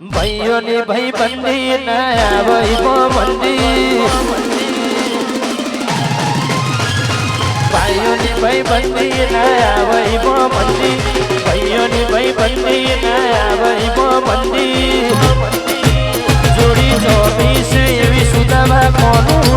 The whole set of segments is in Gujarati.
ભાઈઓની ભાઈ બંદી નયા ભાઈ બંદી ભાઈઓની ભાઈ બંદી નયા ભાઈ બંદી ભાઈઓની ભાઈ બંદી નયા ભાઈ બંદી જોડી ચોવીસ એવી સુદામાં કોનું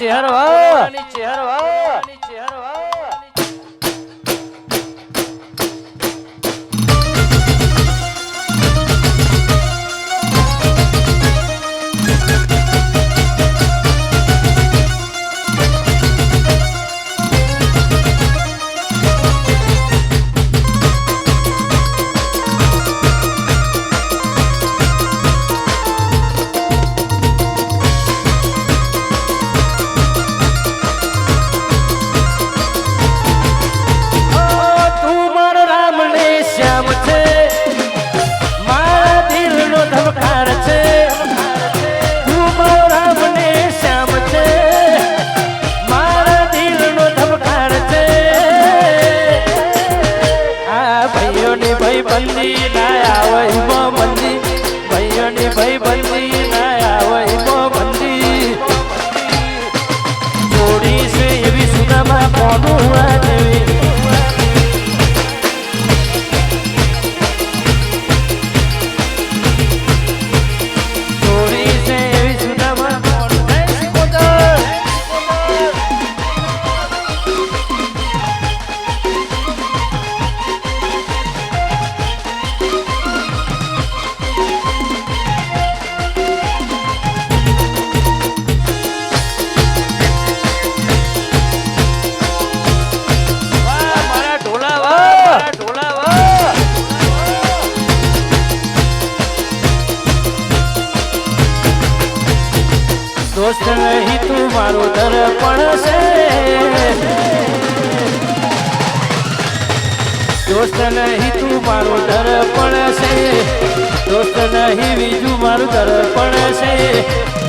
ચહેરવા. દોસ્ત નહીં તું મારું દર્પણ છે. દોસ્ત નહીં બીજું મારું દર્પણ છે.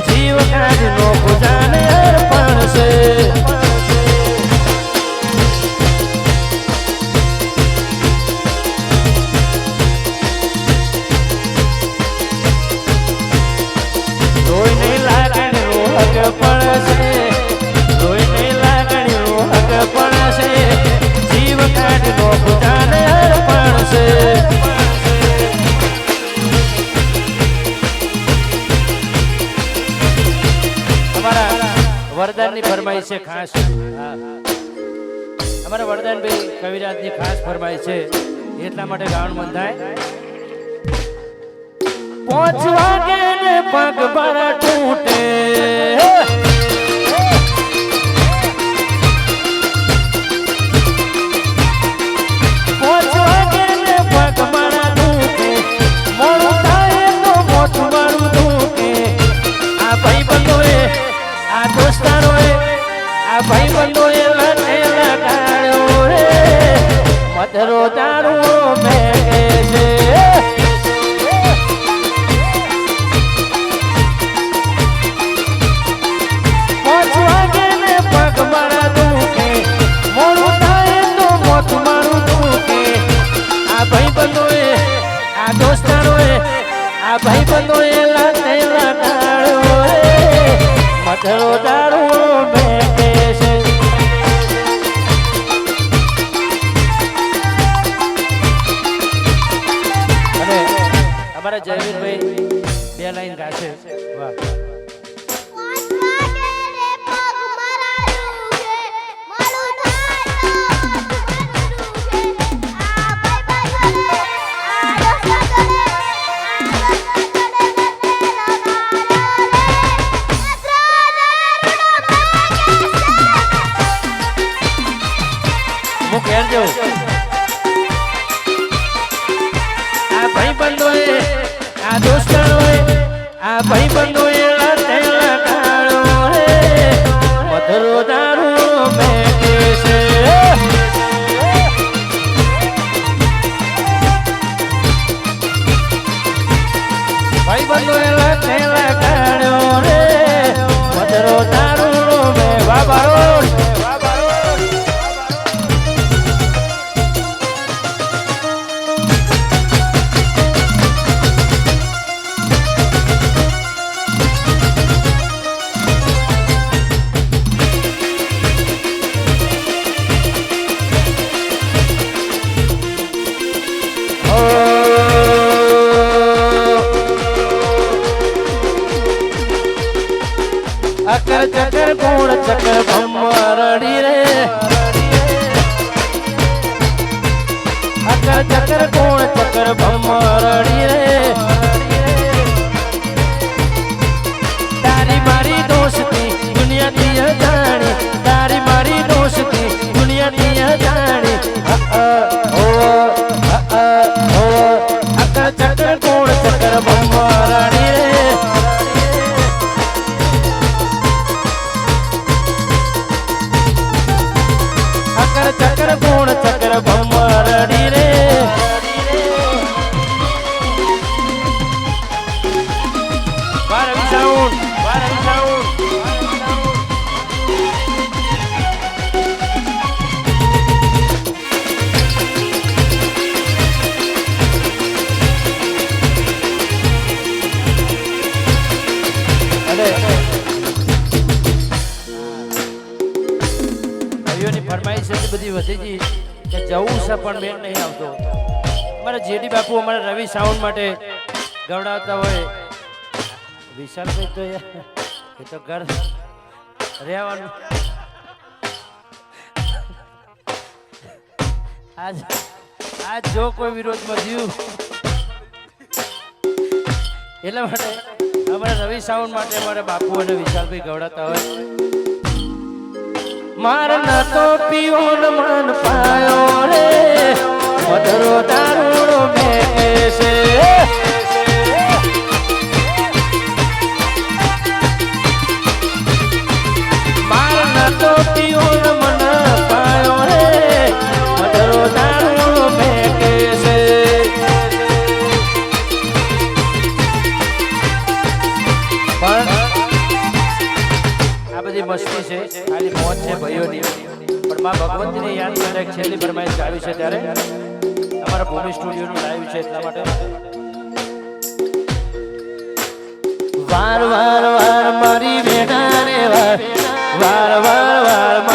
ફરમાઈ છે, ખાસ અમારા વરદાનભાઈ કવિરાજની ખાસ ફરમાઈ છે. એટલા માટે ગાવણ બંધાય. પહોંચવા પગ પર તૂટે. આ ભાઈ બંધો ફરમાઈશ બધી વધી ગઈ કે જવું છે પણ મેળ નહીં આવતો અમારા જેડી બાપુ અમારા રવિ સાઉન્ડ માટે ગવડાવતા હોય. વિશાલભાઈ તો એ તો ઘર રહેવાનું. આજ આજ જો કોઈ વિરોધમાં થયું એટલા માટે અમારા રવિ સાઉન્ડ માટે અમારા બાપુ અને વિશાલભાઈ ગવડાતા હોય. માર ન તો પીઓ ન મન પાયો રે. મધરો દારૂડો મેં છે બધી મસ્તી છે, ખાલી મોત છે ભાઈઓની. પણ માં ભગવતીને યાદ કરીને છેલ્લી ફરમાઈશ ગાવી છે ત્યારે અમારા ભૂમિ સ્ટુડિયોનું લાઈવ છે એટલા માટે. વાર વાર વાર મારી બેટા રે વાર વાર વાર વાર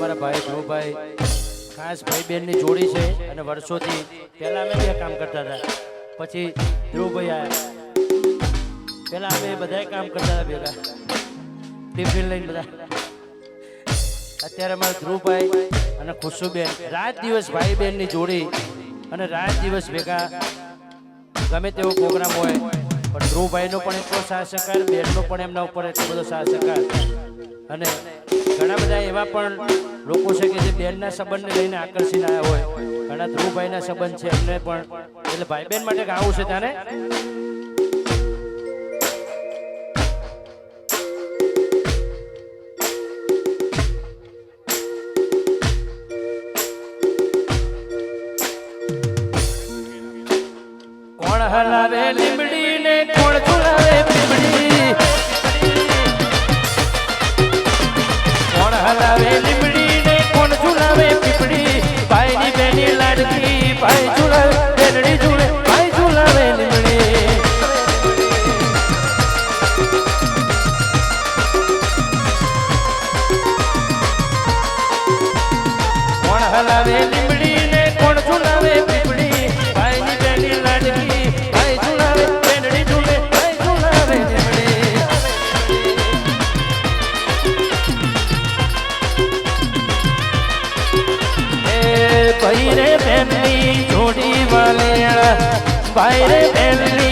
અમારા ભાઈ ધ્રુવભાઈ, ખાસ ભાઈ બહેનની જોડી છે અને વર્ષોથી પહેલાં અમે બે કામ કરતા હતા. પછી ધ્રુવભાઈ આવ્યા પહેલાં અમે બધાય કામ કરતા હતા ભેગા. ટિફિન લઈને બધા. અત્યારે અમારા ધ્રુવભાઈ અને ખુશુબેન રાત દિવસ ભાઈ બહેનની જોડી અને રાત દિવસ ભેગા. ગમે તેવો પ્રોગ્રામ હોય, પણ ધ્રુવભાઈનો પણ એટલો સાથ સહકાર બેનનો પણ એમના ઉપર એટલો બધો સાથ અને ઘણા બધા એવા પણ લોકો છે કે જે બહેનના સંબંધને લઈને આકર્ષીને આવ્યા હોય. ઘણા ધ્રુવભાઈના સંબંધ છે એમને પણ. એટલે ભાઈ બહેન માટે ગાવું છે તારે વાલેણા ભાઈ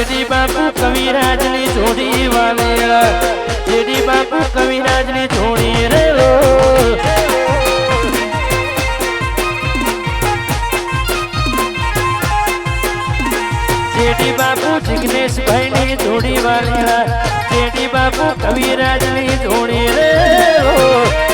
જેડી બાપુ કવિરાજની જોડી વાલે જેડી બાપુ કવિરાજની જોડી રે જેડી બાપુ જિગ્નેશભાઈની જોડી વાલે જેડી બાપુ કવિરાજની જોડી રે